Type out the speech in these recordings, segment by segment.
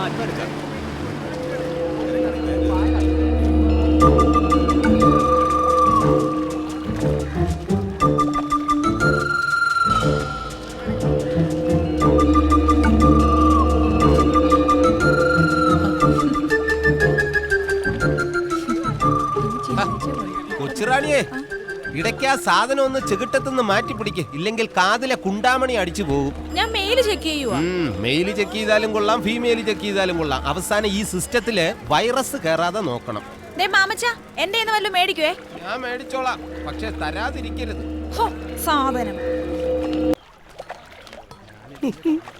not critical. ഇടയ്ക്ക് ആ സാധനം ഒന്ന് ചെകിട്ടത്തുനിന്ന് മാറ്റി പിടിക്ക്. ഇല്ലെങ്കിൽ കാതിലെ കുണ്ടാമണി അടിച്ചു പോകും. ഞാൻ മെയിൽ ചെക്ക് ചെയ്യുവാ. മെയിൽ ചെക്ക് ചെയ്താലും കൊള്ളാം ഫീമെയിൽ ചെക്ക് ചെയ്താലും കൊള്ളാം. അവസാനം ഈ സിസ്റ്റത്തിൽ വൈറസ് കയറാതെ നോക്കണം. ദേ മാമച്ച എന്റെ കയ്യിന്ന് വല്ലതും മേടിക്കുവേ? ഞാൻ മേടിച്ചോളാം. പക്ഷെ തരാതിരിക്കരുത്. ഹോ സാധനം.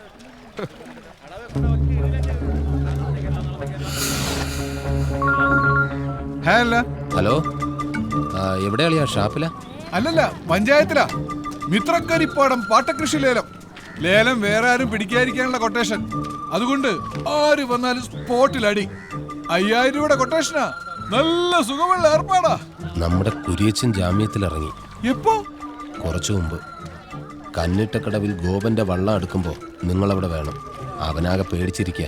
ഹേ അല്ല. ഹലോ. എവിടെയാളിയാ ഷാപ്പില? അല്ലല്ല പഞ്ചായത്തിലാ. മിത്രക്കരിപ്പാടം പാട്ടകൃഷി ലേലം ലേലം വേറെ ആരും പിടിക്കാതിരിക്കാനുള്ള കൊട്ടേഷൻ. അതുകൊണ്ട് ആര് വന്നാലും സ്പോട്ടിൽ അടി അയ്യായിരം രൂപയുടെ കൊട്ടേഷനാ. നല്ല സുഖമുള്ള ഏർപ്പാടാ. നമ്മുടെ കുരിയച്ചൻ ജാമ്യത്തിൽ ഇറങ്ങി എപ്പോ? കുറച്ചു മുമ്പ്. കന്നിട്ടക്കടവിൽ ഗോപന്റെ വള്ളം എടുക്കുമ്പോ നിങ്ങളവിടെ വേണം. അവനാകെ പേടിച്ചിരിക്കുക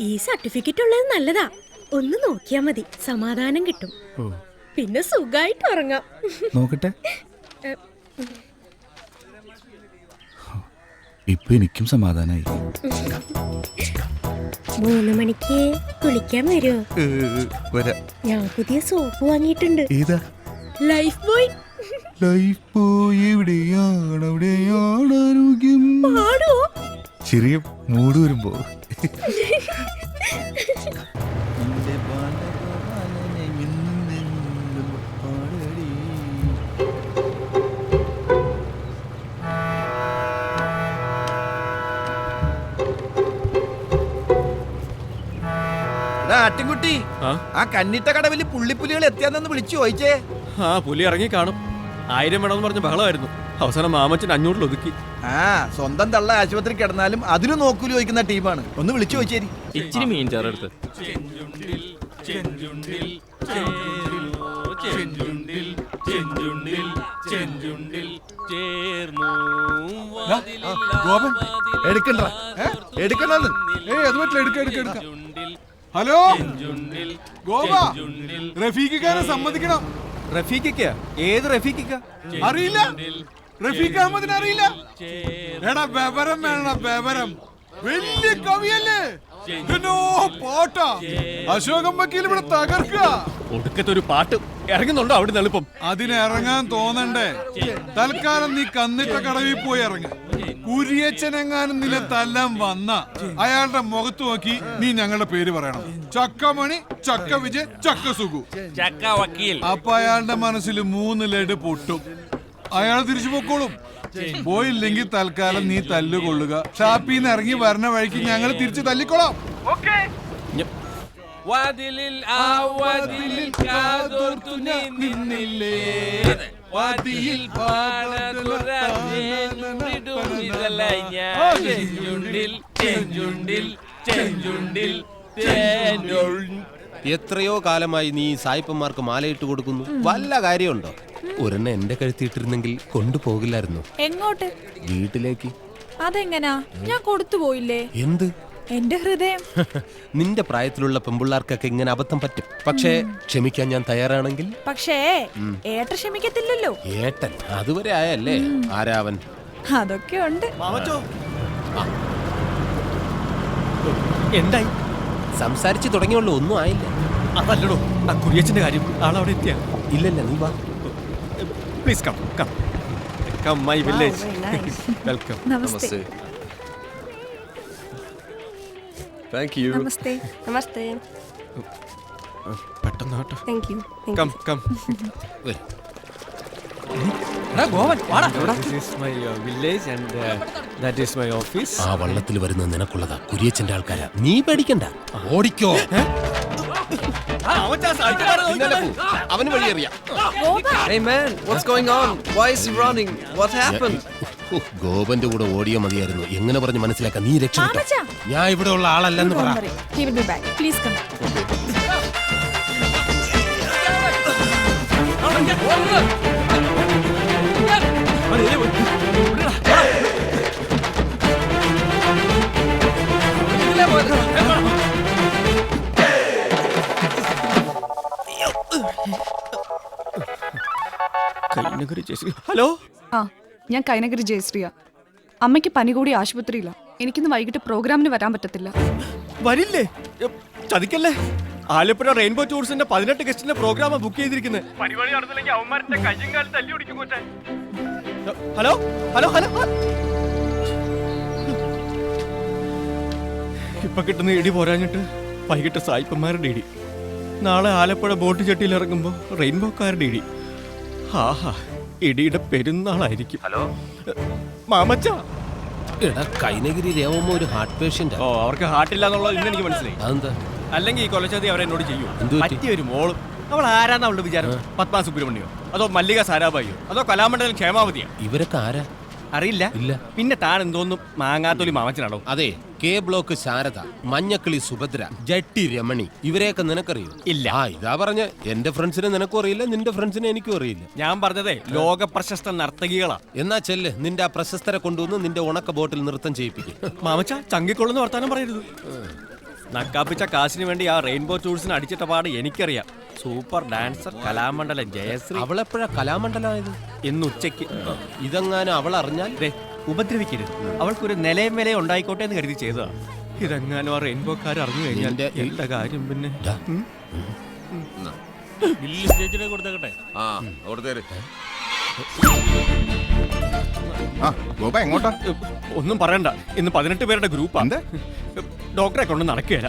ഈ സർട്ടിഫിക്കറ്റ് ഉള്ളത് നല്ലതാ. ഒന്ന് നോക്കിയാ മതി. സമാധാനം കിട്ടും. പിന്നെ സുഖായിട്ട് ഉറങ്ങാം. നോക്കട്ടെ. ഇപ്പൊ എനിക്കും സമാധാനായി. മൂന്ന് മണിക്ക് കുളിക്കാൻ വരുമോ വരാ. ഞാൻ പുതിയ സോപ്പ് വാങ്ങിയിട്ടുണ്ട്. ഏതാ? Life boy. ലൈഫ് ബോയ് എവിടെയാണ്? എവിടെയാണ് ആരോഗ്യം. പാടുവോ ചെറിയ മൂട് വരുമ്പോ. ആട്ടിൻകുട്ടി ആ? കന്നിട്ട കടവിൽ പുള്ളിപ്പുലികൾ എത്തിയാന്ന് വിളിച്ചു ചോദിച്ചേ. ആ പുലി ഇറങ്ങി കാണും. ആയിരം വേണമെന്ന് പറഞ്ഞ ബഹളമായിരുന്നു. അവസാനം മാമച്ചൻ അഞ്ഞൂറിൽ ഒതുക്കി. ആ സ്വന്തം തള്ള ആശുപത്രി കിടന്നാലും അതിലും നോക്കൂലി ചോദിക്കുന്ന ടീമാണ്. ഒന്ന് വിളിച്ചു ചോദിച്ചേരി. ഇച്ചിരി മീൻ ചേർത്ത് ദാ, ഗോപൻ എടുക്കണ്ട. എടുക്കണ്ടെന്ന്. ഏയ് അത് പറ്റില്ല എടുക്ക എടുക്ക എടുക്ക. ഹലോ? ഗോപ റഫീഖിക്കാരെ സമ്മതിക്കണം. റഫീഖിക്ക ഏത് റഫീഖിക്ക അറിയില്ല. റഫീഖ് അഹമ്മദിനെ അറിയില്ല. എടാ വിവരം വേണം വിവരം. വലിയ കവിയല്ലേ? പാട്ടാ. അശോകം വക്കീൽ ഇവിടെ തകർക്കുക. ഒടുക്കത്തെ ഒരു പാട്ട് ഇറങ്ങുന്നുണ്ടോ അവിടെ എളുപ്പം? അതിന് ഇറങ്ങാൻ തോന്നണ്ടേ. തൽക്കാലം നീ കന്നിട്ട കടവിൽ പോയി ഇറങ്ങ. കുരിയച്ചനെങ്ങാനും നില തല്ലാൻ വന്ന അയാളുടെ മുഖത്ത് നോക്കി നീ ഞങ്ങളുടെ പേര് പറയണം. ചക്കമണി ചക്ക വിജയ് ചക്ക സുഖു ചക്ക വക്കീൽ. അപ്പൊ അയാളുടെ മനസ്സിൽ മൂന്ന് ലഡ് പൊട്ടും. അയാൾ തിരിച്ചു പൊക്കോളും. പോയില്ലെങ്കിൽ തൽക്കാലം നീ തല്ലുകൊള്ളുക. ഷാപ്പിൽ നിന്ന് ഇറങ്ങി വരണ വഴിക്ക് ഞങ്ങൾ തിരിച്ചു തല്ലിക്കൊള്ളാം. വാതിലിൽ ആ വാതിലിൽ കാതോർത്തു നീ നിന്നില്ലേ? വാതിയിൽ പാടതുറന്നിടുന്നിതലായി ഞാൻ? ചെഞ്ചുണ്ടിൽ ചെഞ്ചുണ്ടിൽ ചെഞ്ചുണ്ടിൽ തേനുൾ എത്രയോ കാലമായി നീ സായിപ്പന്മാർക്ക് മാലയിട്ട് കൊടുക്കുന്നു. വല്ല കാര്യമുണ്ടോ? ഒരെണ്ണ എന്റെ കഴുത്തിയിട്ടിരുന്നെങ്കിൽ കൊണ്ടുപോകില്ലായിരുന്നു. എങ്ങോട്ട്? വീട്ടിലേക്ക്. അതെങ്ങനാ? ഞാൻ കൊടുത്തു പോയില്ലേ? എന്ത്? എന്റെ ഹൃദയം. നിന്റെ പ്രായത്തിലുള്ള പെമ്പിള്ളാർക്കൊക്കെ ഇങ്ങനെ അബദ്ധം പറ്റും. പക്ഷേ ക്ഷമിക്കാൻ ഞാൻ തയ്യാറാണെങ്കിൽ? പക്ഷേ ഏട്ട ക്ഷമിക്കത്തില്ലല്ലോ. ഏട്ടൻ അതുവരെ ആയല്ലേ? ആരാവൻ? അതൊക്കെ ഉണ്ട് മാമച്ചോ എന്തായി? സംസാരിച്ചു തുടങ്ങിയുള്ളൂ ഒന്നും ആയില്ല. അതല്ലടോ ആ കുര്യച്ചന്റെ കാര്യം ആളവിടെ എത്തിയ? ഇല്ലല്ല നീ വാ. Please come come come my village welcome namaste thank you namaste namaste പെട്ടെന്ന് കേട്ടോ. താങ്ക് യു കം കം വരൂ. എടാ ഗോവൻ വാടാ. My village and that is my office ആ വള്ളത്തിൽ വരുന്ന നിനക്കുള്ളതാ കുരിയച്ചന്റെ ആൾക്കാരാ. നീ പേടിക്കണ്ട. ഓടിക്കോ. അവന് വഴിയറിയാം Hey man, what's going on? Why is he running? What happened? ഓ, ഗോപന്റെ കൂടെ ഓടിയോ മതിയായിരുന്നു. എങ്ങനെ പറഞ്ഞ് മനസ്സിലാക്കാൻ നീ രക്ഷ. ഞാൻ ഇവിടെ ഉള്ള ആളല്ലെന്ന് പറ. He will be hello? ആ ഞാൻ കൈനഗിരി ജയശ്രീയ. അമ്മയ്ക്ക് പനി കൂടി ആശുപത്രിയില്ല എനിക്കിന്ന് വൈകിട്ട് പ്രോഗ്രാമിന് വരാൻ പറ്റത്തില്ല. വരില്ലേ? ചതിക്കല്ലേ? ആലപ്പുഴ റെയിൻബോ ടൂറിസ്റ്റിന്റെ പതിനെട്ട് ഗസ്റ്റിന്റെ പ്രോഗ്രാം ബുക്ക് ചെയ്തിരിക്കുന്നത് ഹലോ ഹലോ ഹലോ ഇപ്പൊ കിട്ടുന്ന ഇടി പോരാഞ്ഞിട്ട് വൈകിട്ട് സായിപ്പന്മാരുടെ ഇടി. നാളെ ആലപ്പുഴ ബോട്ട് ചട്ടിയിൽ ഇറങ്ങുമ്പോ റെയിൻബോക്കാരുടെ ഇടി. ആഹാ ഇടിയുടെ പെരുന്നാളായിരിക്കും. ഹലോ? മാമച്ച. എടാ കൈനഗിരി രേവമ്മ ഒരു ഹാർട്ട് പേഷ്യന്റ് ഓ അവർക്ക് ഹാർട്ടില്ല എന്നുള്ളത് ഇന്ന് എനിക്ക് മനസ്സിലായി. അതെന്താ? അല്ലെങ്കിൽ ഈ കൊലച്ചതി അവരെന്നോട് ചെയ്യും? പറ്റിയ ഒരു മോളും. അവൾ ആരാന്ന് അവളുടെ വിചാരം? പത്മ സുബ്രഹ്മണ്യോ? അതോ മല്ലിക സാരാഭായിയോ? അതോ കലാമണ്ഡലം ക്ഷേമാവതിയോ? ഇവരൊക്കെ ആരാ? അറിയില്ല. ഇല്ല. പിന്നെ താൻ എന്തോന്നും മാങ്ങാത്തൊലി മാമച്ചനാണോ? അതെ കെ ബ്ലോക്ക് ശാരദ മഞ്ഞക്കിളി സുഭദ്ര ജട്ടി രമണി ഇവരെയൊക്കെ നിനക്കറിയോ? ഇല്ല. ആ ഇതാ പറഞ്ഞ എന്റെ ഫ്രണ്ട്സിനെ നിനക്കും അറിയില്ല നിന്റെ ഫ്രണ്ട്സിനെ എനിക്കും അറിയില്ല. ഞാൻ പറഞ്ഞതേ ലോക പ്രശസ്ത നർത്തകികളാ. എന്നാ ചെല്ല് നിന്റെ ആ പ്രശസ്തരെ കൊണ്ടുവന്ന് നിന്റെ ഉണക്ക ബോട്ടിൽ നൃത്തം ചെയ്യിപ്പിക്കും. മാമച്ച ചങ്കിക്കൊള്ളുന്ന വർത്താനം പറയരുത്. നക്കാപ്പിച്ച കാശിന് വേണ്ടി ആ റെയിൻബോ ടൂൾസിന് അടിച്ചിട്ട പാട് എനിക്കറിയാം. Super dancer Kalamandalam Jayashree. അവളെപ്പോഴാ കലാമണ്ഡലമായത് ഇന്ന് ഉച്ചയ്ക്ക്. ഇതെങ്ങാനും അവൾ അറിഞ്ഞാൽ ദേ, ഉപദ്രവിക്കരുത്. അവൾക്കൊരു നിലയും വിലയും ഉണ്ടായിക്കോട്ടെ എന്ന് കരുതി ചെയ്തതാ. ഇതെങ്ങാനും ആ റെയിൻബോക്കാർ അറിഞ്ഞു കഴിഞ്ഞാൽ എന്റെ കാര്യം പിന്നെ? ആ ഗോപ എങ്ങോട്ടാ? ഒന്നും പറയണ്ട. ഇന്ന് പതിനെട്ട് പേരുടെ ഗ്രൂപ്പാ. ഡോക്ടറെ കൊണ്ട് നടക്കുകയല്ല.